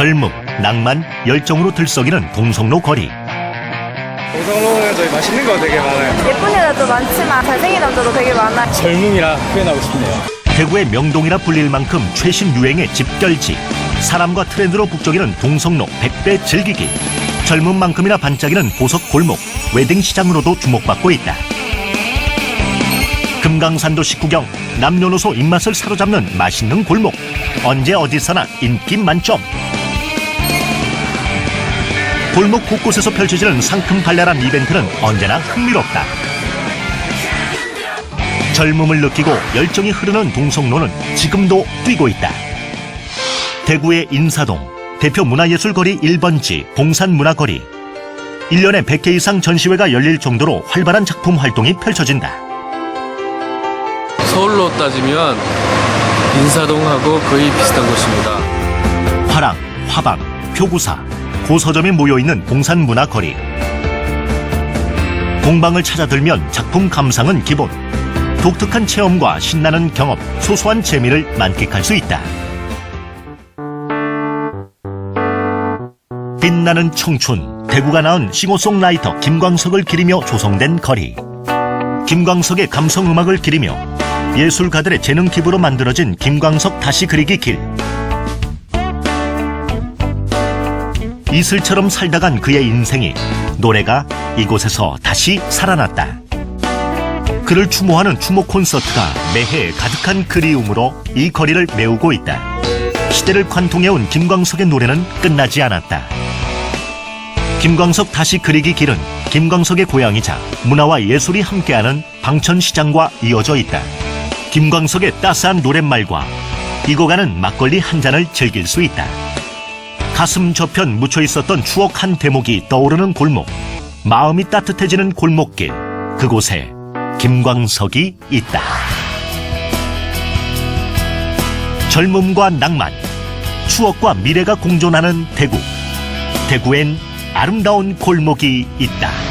젊음, 낭만, 열정으로 들썩이는 동성로 거리. 동성로는 저희 맛있는 거 되게 많아요. 예쁜 여자도 많지만 잘생긴 남자도 되게 많아요. 젊음이라 표현하고 싶네요. 대구의 명동이라 불릴 만큼 최신 유행의 집결지. 사람과 트렌드로 북적이는 동성로 100배 즐기기. 젊은 만큼이나 반짝이는 보석 골목, 웨딩 시장으로도 주목받고 있다. 금강산도 식구경, 남녀노소 입맛을 사로잡는 맛있는 골목. 언제 어디서나 인기 만점. 골목 곳곳에서 펼쳐지는 상큼 발랄한 이벤트는 언제나 흥미롭다. 젊음을 느끼고 열정이 흐르는 동성로는 지금도 뛰고 있다. 대구의 인사동, 대표 문화예술거리 1번지 봉산문화거리. 1년에 100개 이상 전시회가 열릴 정도로 활발한 작품 활동이 펼쳐진다. 서울로 따지면 인사동하고 거의 비슷한 곳입니다. 화랑, 화방, 표구사, 고서점이 모여있는 봉산문화거리. 공방을 찾아들면 작품 감상은 기본. 독특한 체험과 신나는 경험, 소소한 재미를 만끽할 수 있다. 빛나는 청춘, 대구가 낳은 싱어송라이터 김광석을 기리며 조성된 거리. 김광석의 감성음악을 기리며 예술가들의 재능 기부로 만들어진 김광석 다시 그리기 길. 이슬처럼 살다간 그의 인생이 노래가 이곳에서 다시 살아났다. 그를 추모하는 추모 콘서트가 매해 가득한 그리움으로 이 거리를 메우고 있다. 시대를 관통해온 김광석의 노래는 끝나지 않았다. 김광석 다시 그리기 길은 김광석의 고향이자 문화와 예술이 함께하는 방천시장과 이어져 있다. 김광석의 따스한 노랫말과 익어가는 막걸리 한 잔을 즐길 수 있다. 가슴 저편 묻혀 있었던 추억 한 대목이 떠오르는 골목. 마음이 따뜻해지는 골목길. 그곳에 김광석이 있다. 젊음과 낭만, 추억과 미래가 공존하는 대구. 대구엔 아름다운 골목이 있다.